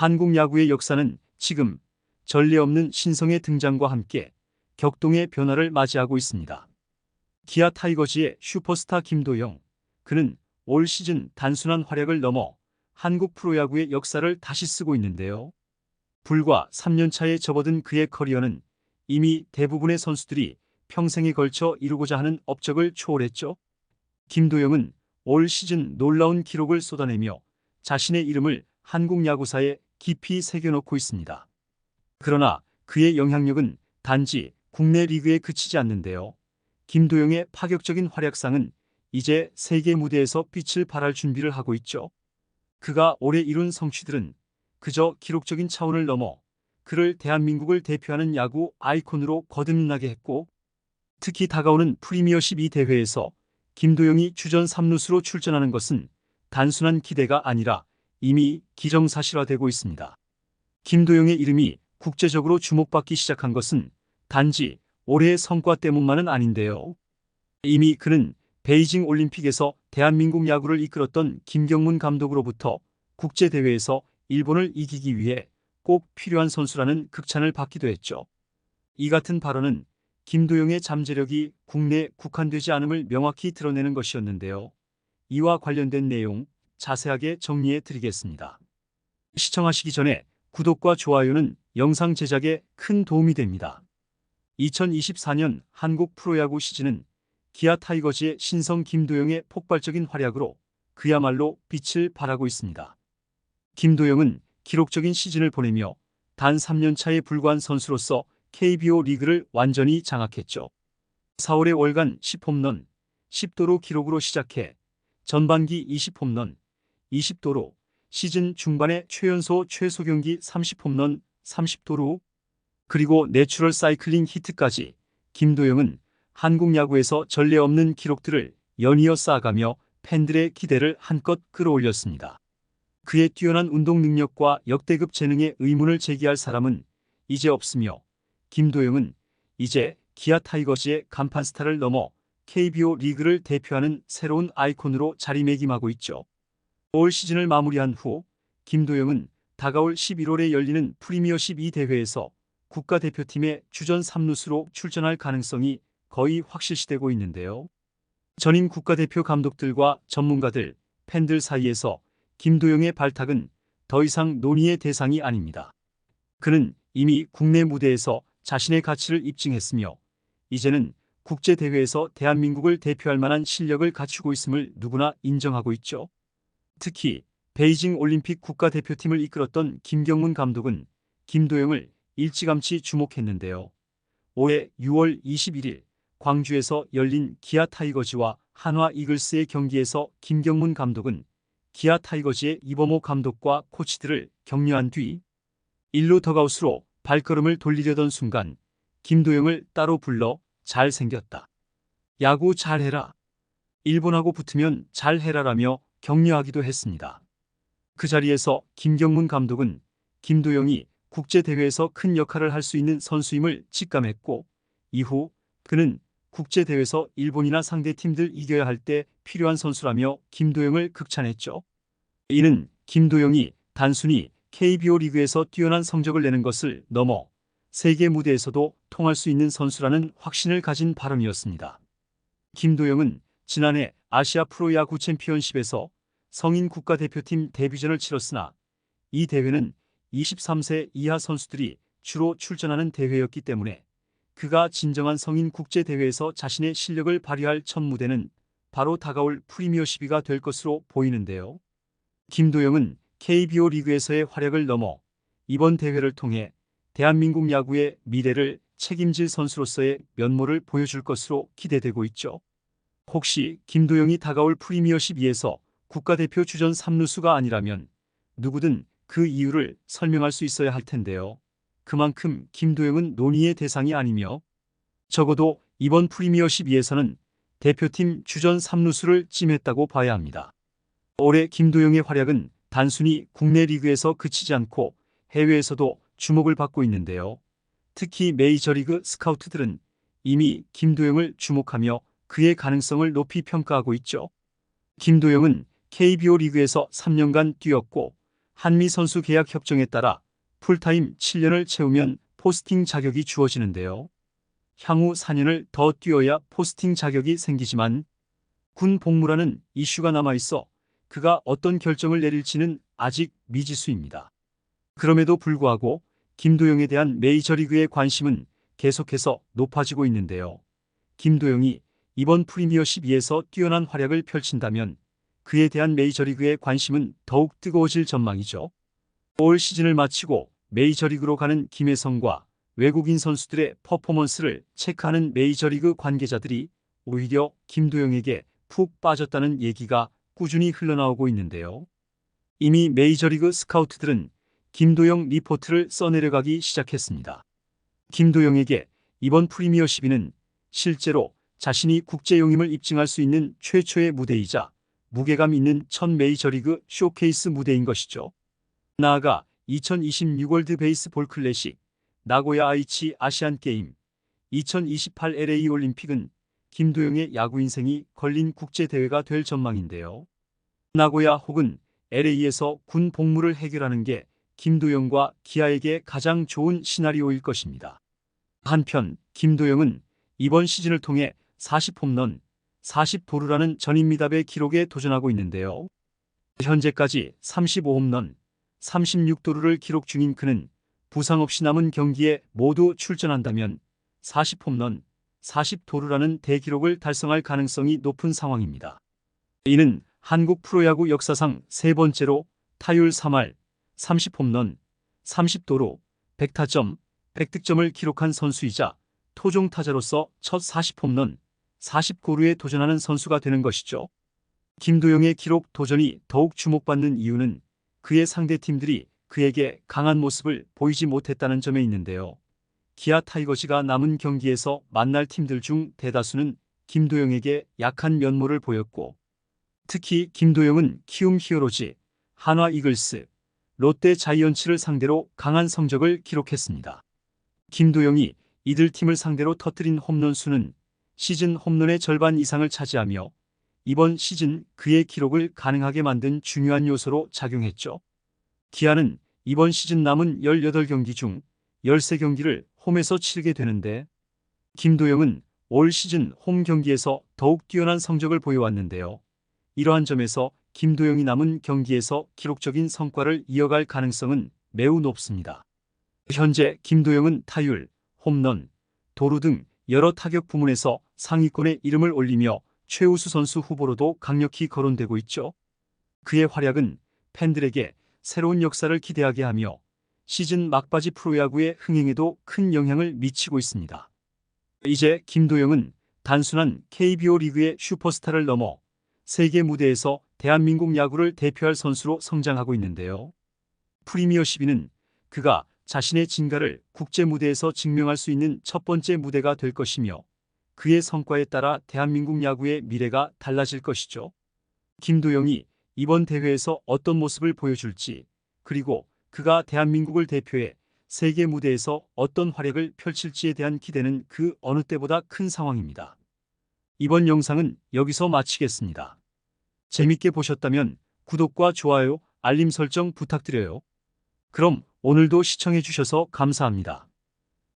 한국 야구의 역사는 지금 전례 없는 신성의 등장과 함께 격동의 변화를 맞이하고 있습니다. 기아 타이거즈의 슈퍼스타 김도영. 그는 올 시즌 단순한 활약을 넘어 한국 프로야구의 역사를 다시 쓰고 있는데요. 불과 3년 차에 접어든 그의 커리어는 이미 대부분의 선수들이 평생에 걸쳐 이루고자 하는 업적을 초월했죠. 김도영은 올 시즌 놀라운 기록을 쏟아내며 자신의 이름을 한국 야구사에 깊이 새겨놓고 있습니다. 그러나 그의 영향력은 단지 국내 리그에 그치지 않는데요. 김도영의 파격적인 활약상은 이제 세계 무대에서 빛을 발할 준비를 하고 있죠. 그가 올해 이룬 성취들은 그저 기록적인 차원을 넘어 그를 대한민국을 대표하는 야구 아이콘으로 거듭나게 했고 특히 다가오는 프리미어십 이 대회에서 김도영이 주전 3루수로 출전하는 것은 단순한 기대가 아니라 이미 기정사실화되고 있습니다. 김도영의 이름이 국제적으로 주목받기 시작한 것은 단지 올해의 성과 때문만은 아닌데요. 이미 그는 베이징 올림픽에서 대한민국 야구를 이끌었던 김경문 감독으로부터 국제대회에서 일본을 이기기 위해 꼭 필요한 선수라는 극찬을 받기도 했죠. 이 같은 발언은 김도영의 잠재력이 국내에 국한되지 않음을 명확히 드러내는 것이었는데요. 이와 관련된 내용 자세하게 정리해 드리겠습니다. 시청하시기 전에 구독과 좋아요는 영상 제작에 큰 도움이 됩니다. 2024년 한국 프로야구 시즌은 기아 타이거즈의 신성 김도영의 폭발적인 활약으로 그야말로 빛을 발하고 있습니다. 김도영은 기록적인 시즌을 보내며 단 3년 차에 불과한 선수로서 KBO 리그를 완전히 장악했죠. 4월에 월간 10홈런, 10도로 기록으로 시작해 전반기 20홈런, 20도로 시즌 중반에 최연소 최소 경기 30홈런, 30도로 그리고 내추럴 사이클링 히트까지 김도영은 한국 야구에서 전례 없는 기록들을 연이어 쌓아가며 팬들의 기대를 한껏 끌어올렸습니다. 그의 뛰어난 운동 능력과 역대급 재능에 의문을 제기할 사람은 이제 없으며 김도영은 이제 기아 타이거즈의 간판 스타를 넘어 KBO 리그를 대표하는 새로운 아이콘으로 자리매김하고 있죠. 올 시즌을 마무리한 후 김도영은 다가올 11월에 열리는 프리미어십 2 대회에서 국가대표팀의 주전 3루수로 출전할 가능성이 거의 확실시되고 있는데요. 전임 국가대표 감독들과 전문가들, 팬들 사이에서 김도영의 발탁은 더 이상 논의의 대상이 아닙니다. 그는 이미 국내 무대에서 자신의 가치를 입증했으며 이제는 국제대회에서 대한민국을 대표할 만한 실력을 갖추고 있음을 누구나 인정하고 있죠. 특히 베이징 올림픽 국가대표팀을 이끌었던 김경문 감독은 김도영을 일찌감치 주목했는데요. 올해 6월 21일 광주에서 열린 기아 타이거즈와 한화 이글스의 경기에서 김경문 감독은 기아 타이거즈의 이범호 감독과 코치들을 격려한 뒤 1루 더가웃으로 발걸음을 돌리려던 순간 김도영을 따로 불러 잘생겼다. 야구 잘해라. 일본하고 붙으면 잘해라라며 격려하기도 했습니다. 그 자리에서 김경문 감독은 김도영이 국제대회에서 큰 역할을 할 수 있는 선수임을 직감했고 이후 그는 국제대회에서 일본이나 상대 팀들 이겨야 할 때 필요한 선수라며 김도영을 극찬했죠. 이는 김도영이 단순히 KBO 리그에서 뛰어난 성적을 내는 것을 넘어 세계 무대에서도 통할 수 있는 선수라는 확신을 가진 발언이었습니다. 김도영은 지난해 아시아 프로야구 챔피언십에서 성인 국가대표팀 데뷔전을 치렀으나 이 대회는 23세 이하 선수들이 주로 출전하는 대회였기 때문에 그가 진정한 성인 국제대회에서 자신의 실력을 발휘할 첫 무대는 바로 다가올 프리미어 시비가 될 것으로 보이는데요. 김도영은 KBO 리그에서의 활약을 넘어 이번 대회를 통해 대한민국 야구의 미래를 책임질 선수로서의 면모를 보여줄 것으로 기대되고 있죠. 혹시 김도영이 다가올 프리미어 12에서 국가대표 주전 3루수가 아니라면 누구든 그 이유를 설명할 수 있어야 할 텐데요. 그만큼 김도영은 논의의 대상이 아니며 적어도 이번 프리미어 12에서는 대표팀 주전 3루수를 찜했다고 봐야 합니다. 올해 김도영의 활약은 단순히 국내 리그에서 그치지 않고 해외에서도 주목을 받고 있는데요. 특히 메이저리그 스카우트들은 이미 김도영을 주목하며 그의 가능성을 높이 평가하고 있죠. 김도영은 KBO 리그에서 3년간 뛰었고 한미 선수 계약 협정에 따라 풀타임 7년을 채우면 포스팅 자격이 주어지는데요. 향후 4년을 더 뛰어야 포스팅 자격이 생기지만 군 복무라는 이슈가 남아있어 그가 어떤 결정을 내릴지는 아직 미지수입니다. 그럼에도 불구하고 김도영에 대한 메이저리그의 관심은 계속해서 높아지고 있는데요. 김도영이 이번 프리미어십 2에서 뛰어난 활약을 펼친다면 그에 대한 메이저리그의 관심은 더욱 뜨거워질 전망이죠. 올 시즌을 마치고 메이저리그로 가는 김혜성과 외국인 선수들의 퍼포먼스를 체크하는 메이저리그 관계자들이 오히려 김도영에게 푹 빠졌다는 얘기가 꾸준히 흘러나오고 있는데요. 이미 메이저리그 스카우트들은 김도영 리포트를 써내려가기 시작했습니다. 김도영에게 이번 프리미어 12는 실제로 자신이 국제 용임을 입증할 수 있는 최초의 무대이자 무게감 있는 첫 메이저리그 쇼케이스 무대인 것이죠. 나아가 2026 월드 베이스볼 클래식, 나고야 아이치 아시안 게임, 2028 LA 올림픽은 김도영의 야구 인생이 걸린 국제 대회가 될 전망인데요. 나고야 혹은 LA에서 군 복무를 해결하는 게 김도영과 기아에게 가장 좋은 시나리오일 것입니다. 한편 김도영은 이번 시즌을 통해 40홈런, 40도루라는 전인미답의 기록에 도전하고 있는데요. 현재까지 35홈런, 36도루를 기록 중인 그는 부상 없이 남은 경기에 모두 출전한다면 40홈런, 40도루라는 대기록을 달성할 가능성이 높은 상황입니다. 이는 한국 프로야구 역사상 세 번째로 타율 3할, 30홈런, 30도루, 100타점, 100득점을 기록한 선수이자 토종 타자로서 첫 40홈런, 40고루에 도전하는 선수가 되는 것이죠. 김도영의 기록 도전이 더욱 주목받는 이유는 그의 상대 팀들이 그에게 강한 모습을 보이지 못했다는 점에 있는데요. 기아 타이거즈가 남은 경기에서 만날 팀들 중 대다수는 김도영에게 약한 면모를 보였고 특히 김도영은 키움 히어로즈, 한화 이글스, 롯데 자이언츠를 상대로 강한 성적을 기록했습니다. 김도영이 이들 팀을 상대로 터뜨린 홈런 수는 시즌 홈런의 절반 이상을 차지하며 이번 시즌 그의 기록을 가능하게 만든 중요한 요소로 작용했죠. 기아는 이번 시즌 남은 18경기 중 13경기를 홈에서 치르게 되는데 김도영은 올 시즌 홈 경기에서 더욱 뛰어난 성적을 보여왔는데요. 이러한 점에서 김도영이 남은 경기에서 기록적인 성과를 이어갈 가능성은 매우 높습니다. 현재 김도영은 타율, 홈런, 도루 등 여러 타격 부문에서 상위권에 이름을 올리며 최우수 선수 후보로도 강력히 거론되고 있죠. 그의 활약은 팬들에게 새로운 역사를 기대하게 하며 시즌 막바지 프로야구의 흥행에도 큰 영향을 미치고 있습니다. 이제 김도영은 단순한 KBO 리그의 슈퍼스타를 넘어 세계 무대에서 대한민국 야구를 대표할 선수로 성장하고 있는데요. 프리미어 12는 그가 자신의 진가를 국제 무대에서 증명할 수 있는 첫 번째 무대가 될 것이며 그의 성과에 따라 대한민국 야구의 미래가 달라질 것이죠. 김도영이 이번 대회에서 어떤 모습을 보여줄지 그리고 그가 대한민국을 대표해 세계 무대에서 어떤 활약을 펼칠지에 대한 기대는 그 어느 때보다 큰 상황입니다. 이번 영상은 여기서 마치겠습니다. 재밌게 보셨다면 구독과 좋아요, 알림 설정 부탁드려요. 그럼 오늘도 시청해주셔서 감사합니다.